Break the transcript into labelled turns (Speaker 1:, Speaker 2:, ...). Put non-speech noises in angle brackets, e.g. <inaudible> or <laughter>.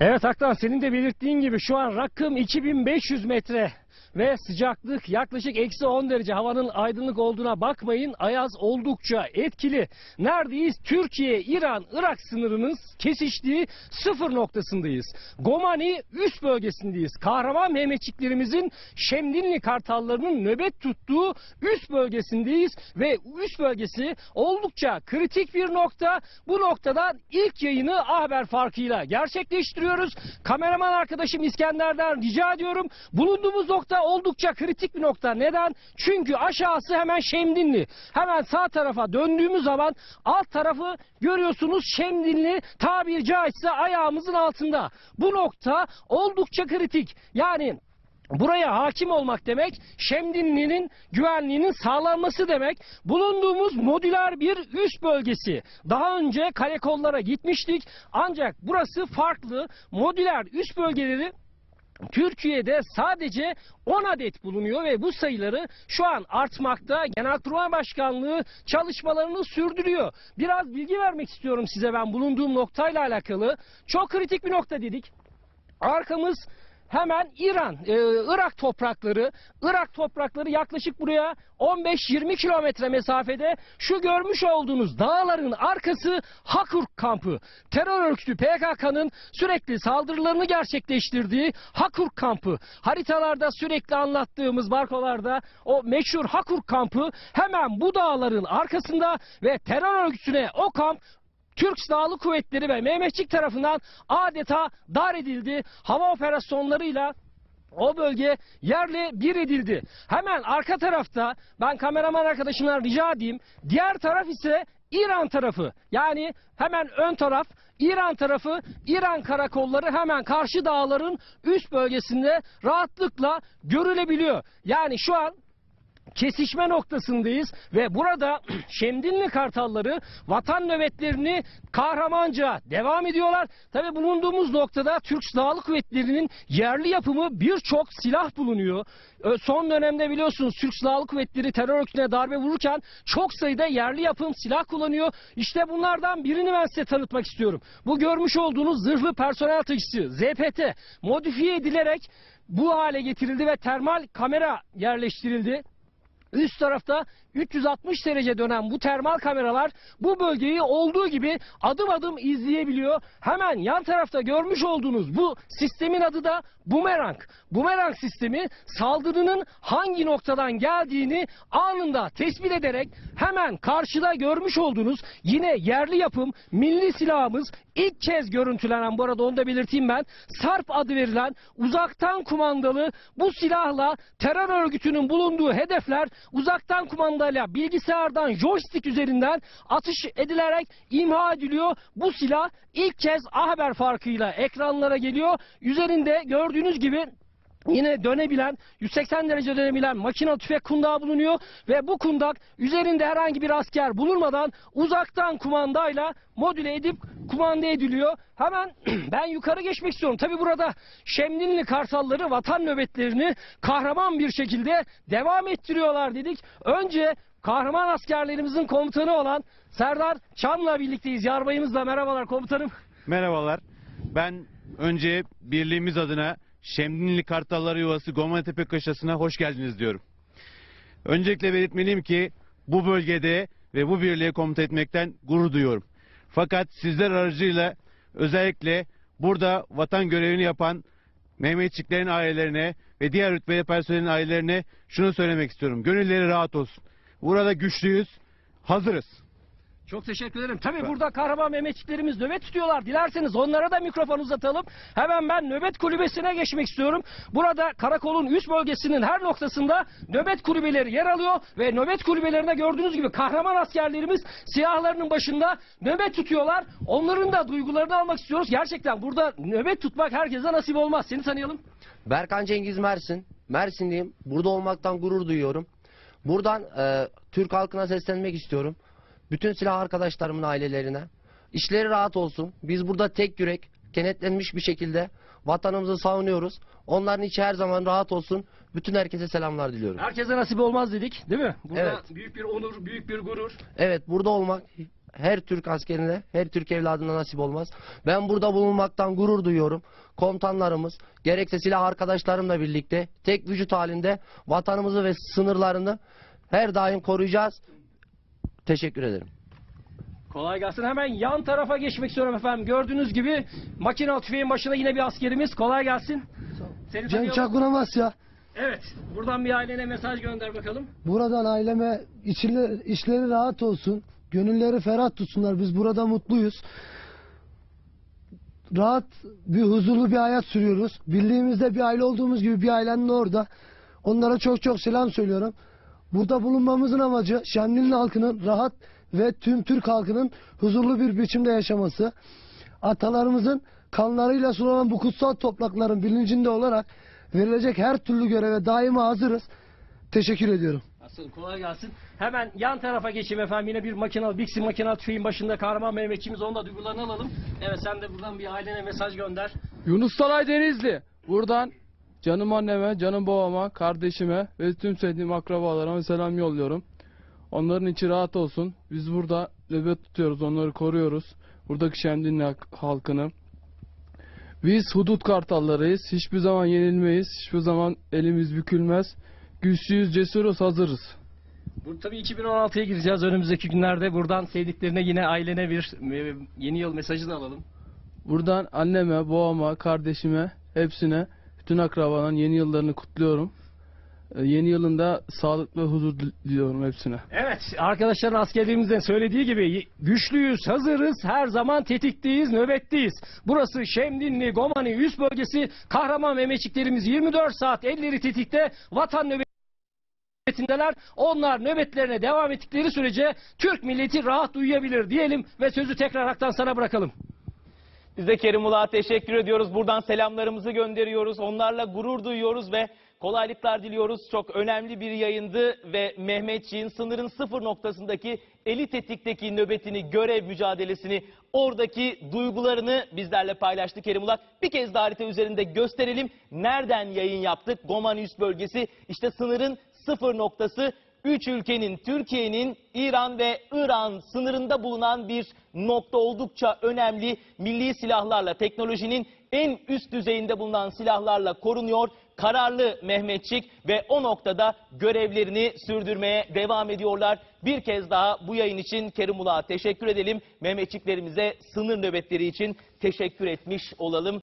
Speaker 1: Evet Aktan senin de belirttiğin gibi şu an rakım 2500 metre ve sıcaklık yaklaşık eksi 10 derece havanın aydınlık olduğuna bakmayın ayaz oldukça etkili. Neredeyiz? Türkiye, İran, Irak sınırının kesiştiği sıfır noktasındayız. Gomani üst bölgesindeyiz. Kahraman Mehmetçiklerimizin Şemdinli kartallarının nöbet tuttuğu üst bölgesindeyiz ve üst bölgesi oldukça kritik bir nokta. Bu noktadan ilk yayını Haber farkıyla gerçekleştiriyoruz. Kameraman arkadaşım İskender'den rica ediyorum. Bulunduğumuz nokta oldukça kritik bir nokta. Neden? Çünkü aşağısı hemen Şemdinli. Hemen sağ tarafa döndüğümüz zaman alt tarafı görüyorsunuz Şemdinli tabiri caizse ayağımızın altında. Bu nokta oldukça kritik. Yani Buraya hakim olmak demek Şemdinli'nin güvenliğinin sağlanması demek. Bulunduğumuz modüler bir üst bölgesi. Daha önce kale kollara gitmiştik ancak burası farklı. Modüler üst bölgeleri Türkiye'de sadece 10 adet bulunuyor ve bu sayıları şu an artmakta. Genelkurmay Başkanlığı çalışmalarını sürdürüyor. Biraz bilgi vermek istiyorum size ben bulunduğum noktayla alakalı. Çok kritik bir nokta dedik. Arkamız hemen İran, e, Irak toprakları. Irak toprakları yaklaşık buraya 15-20 kilometre mesafede. Şu görmüş olduğunuz dağların arkası Hakurk kampı. Terör örgütü PKK'nın sürekli saldırılarını gerçekleştirdiği Hakurk kampı. Haritalarda sürekli anlattığımız barkolarda o meşhur Hakurk kampı hemen bu dağların arkasında ve terör örgütüne o kamp Türk Silahlı Kuvvetleri ve Mehmetçik tarafından adeta dar edildi. Hava operasyonlarıyla o bölge yerle bir edildi. Hemen arka tarafta ben kameraman arkadaşımdan rica edeyim. Diğer taraf ise İran tarafı. Yani hemen ön taraf İran tarafı İran karakolları hemen karşı dağların üst bölgesinde rahatlıkla görülebiliyor. Yani şu an kesişme noktasındayız ve burada <clears throat> Şemdinli Kartalları vatan nöbetlerini kahramanca devam ediyorlar. Tabi bulunduğumuz noktada Türk Silahlı Kuvvetleri'nin yerli yapımı birçok silah bulunuyor. Son dönemde biliyorsunuz Türk Silahlı Kuvvetleri terör örgütüne darbe vururken çok sayıda yerli yapım silah kullanıyor. İşte bunlardan birini ben size tanıtmak istiyorum. Bu görmüş olduğunuz zırhlı personel taşısı ZPT modifiye edilerek bu hale getirildi ve termal kamera yerleştirildi. Üst tarafta 360 derece dönen bu termal kameralar bu bölgeyi olduğu gibi adım adım izleyebiliyor. Hemen yan tarafta görmüş olduğunuz bu sistemin adı da bumerang. Bumerang sistemi saldırının hangi noktadan geldiğini anında tespit ederek hemen karşıda görmüş olduğunuz yine yerli yapım milli silahımız ilk kez görüntülenen bu arada onu da belirteyim ben Sarp adı verilen uzaktan kumandalı bu silahla terör örgütünün bulunduğu hedefler uzaktan kumandayla bilgisayardan joystick üzerinden atış edilerek imha ediliyor. Bu silah ilk kez A Haber farkıyla ekranlara geliyor. Üzerinde gördüğünüz gibi Yine dönebilen, 180 derece dönebilen makina tüfek kundağı bulunuyor ve bu kundak üzerinde herhangi bir asker bulunmadan uzaktan kumandayla modüle edip kumanda ediliyor. Hemen <clears throat> ben yukarı geçmek istiyorum. Tabi burada Şemdinli Kartalları vatan nöbetlerini kahraman bir şekilde devam ettiriyorlar dedik. Önce kahraman askerlerimizin komutanı olan Serdar Çam'la birlikteyiz. Yarbayımızla merhabalar komutanım.
Speaker 2: Merhabalar. Ben önce birliğimiz adına Şemdinli Kartalları Yuvası Gomatepe Kaşası'na hoş geldiniz diyorum. Öncelikle belirtmeliyim ki bu bölgede ve bu birliğe komuta etmekten gurur duyuyorum. Fakat sizler aracıyla özellikle burada vatan görevini yapan Mehmetçiklerin ailelerine ve diğer rütbeli personelin ailelerine şunu söylemek istiyorum. Gönülleri rahat olsun. Burada güçlüyüz, hazırız.
Speaker 1: Çok teşekkür ederim. Tabii burada kahraman Mehmetçiklerimiz nöbet tutuyorlar. Dilerseniz onlara da mikrofon uzatalım. Hemen ben nöbet kulübesine geçmek istiyorum. Burada karakolun üst bölgesinin her noktasında nöbet kulübeleri yer alıyor ve nöbet kulübelerinde gördüğünüz gibi kahraman askerlerimiz silahlarının başında nöbet tutuyorlar. Onların da duygularını almak istiyoruz. Gerçekten burada nöbet tutmak herkese nasip olmaz. Seni tanıyalım.
Speaker 3: Berkan Cengiz Mersin. Mersinliyim. Burada olmaktan gurur duyuyorum. Buradan e, Türk halkına seslenmek istiyorum. Bütün silah arkadaşlarımın ailelerine. İşleri rahat olsun. Biz burada tek yürek, kenetlenmiş bir şekilde vatanımızı savunuyoruz. Onların içi her zaman rahat olsun. Bütün herkese selamlar diliyorum.
Speaker 1: Herkese nasip olmaz dedik değil mi? Burada
Speaker 3: Evet.
Speaker 1: büyük bir onur, büyük bir gurur.
Speaker 3: Evet burada olmak her Türk askerine, her Türk evladına nasip olmaz. Ben burada bulunmaktan gurur duyuyorum. Komutanlarımız, gerekse silah arkadaşlarımla birlikte tek vücut halinde vatanımızı ve sınırlarını her daim koruyacağız. Teşekkür ederim.
Speaker 1: Kolay gelsin. Hemen yan tarafa geçmek istiyorum efendim. Gördüğünüz gibi makinalı tüfeğin başında yine bir askerimiz. Kolay gelsin. Seni
Speaker 4: Cenk
Speaker 1: tanıyalım.
Speaker 4: Çakun Amasya.
Speaker 1: Evet. Buradan bir ailene mesaj gönder bakalım.
Speaker 4: Buradan aileme içleri, işleri rahat olsun. Gönülleri ferah tutsunlar. Biz burada mutluyuz. Rahat bir huzurlu bir hayat sürüyoruz. Bildiğimizde bir aile olduğumuz gibi bir ailenin orada. Onlara çok çok selam söylüyorum. Burada bulunmamızın amacı Şemdinli halkının rahat ve tüm Türk halkının huzurlu bir biçimde yaşaması. Atalarımızın kanlarıyla sulanan bu kutsal toprakların bilincinde olarak verilecek her türlü göreve daima hazırız. Teşekkür ediyorum.
Speaker 1: Asıl kolay gelsin. Hemen yan tarafa geçeyim efendim. Yine bir makinalı, Bixi makinalı tüfeğin başında kahraman Mehmetçiğimiz. Onun da duygularını alalım. Evet sen de buradan bir ailene mesaj gönder.
Speaker 5: Yunus Talay Denizli. Buradan canım anneme, canım babama, kardeşime ve tüm sevdiğim akrabalarıma selam yolluyorum. Onların içi rahat olsun. Biz burada nöbet tutuyoruz, onları koruyoruz. Buradaki Şemdinli halk- halkını. Biz hudut kartallarıyız. Hiçbir zaman yenilmeyiz. Hiçbir zaman elimiz bükülmez. Güçlüyüz, cesuruz, hazırız.
Speaker 1: Bu tabii 2016'ya gireceğiz önümüzdeki günlerde. Buradan sevdiklerine yine ailene bir e, yeni yıl mesajı da alalım.
Speaker 5: Buradan anneme, babama, kardeşime, hepsine, bütün akrabaların yeni yıllarını kutluyorum. Ee, Yeni yılında sağlık ve huzur dil- diliyorum hepsine.
Speaker 1: Evet arkadaşların askerliğimizde söylediği gibi güçlüyüz, hazırız, her zaman tetikteyiz, nöbetteyiz. Burası Şemdinli, Gomani üst bölgesi. Kahraman Mehmetçiklerimiz 24 saat elleri tetikte vatan nöbetindeler. Onlar nöbetlerine devam ettikleri sürece Türk milleti rahat uyuyabilir diyelim ve sözü tekrar Hak'tan sana bırakalım.
Speaker 6: Biz de Kerim Ulak'a teşekkür ediyoruz. Buradan selamlarımızı gönderiyoruz. Onlarla gurur duyuyoruz ve kolaylıklar diliyoruz. Çok önemli bir yayındı ve Mehmetçiğin sınırın sıfır noktasındaki eli tetikteki nöbetini, görev mücadelesini, oradaki duygularını bizlerle paylaştı Kerim Ulak. Bir kez de harita üzerinde gösterelim. Nereden yayın yaptık? Gomani üst bölgesi. İşte sınırın sıfır noktası. Üç ülkenin, Türkiye'nin, İran ve İran sınırında bulunan bir nokta oldukça önemli. Milli silahlarla, teknolojinin en üst düzeyinde bulunan silahlarla korunuyor. Kararlı Mehmetçik ve o noktada görevlerini sürdürmeye devam ediyorlar. Bir kez daha bu yayın için Kerim Ulak'a teşekkür edelim. Mehmetçiklerimize sınır nöbetleri için teşekkür etmiş olalım.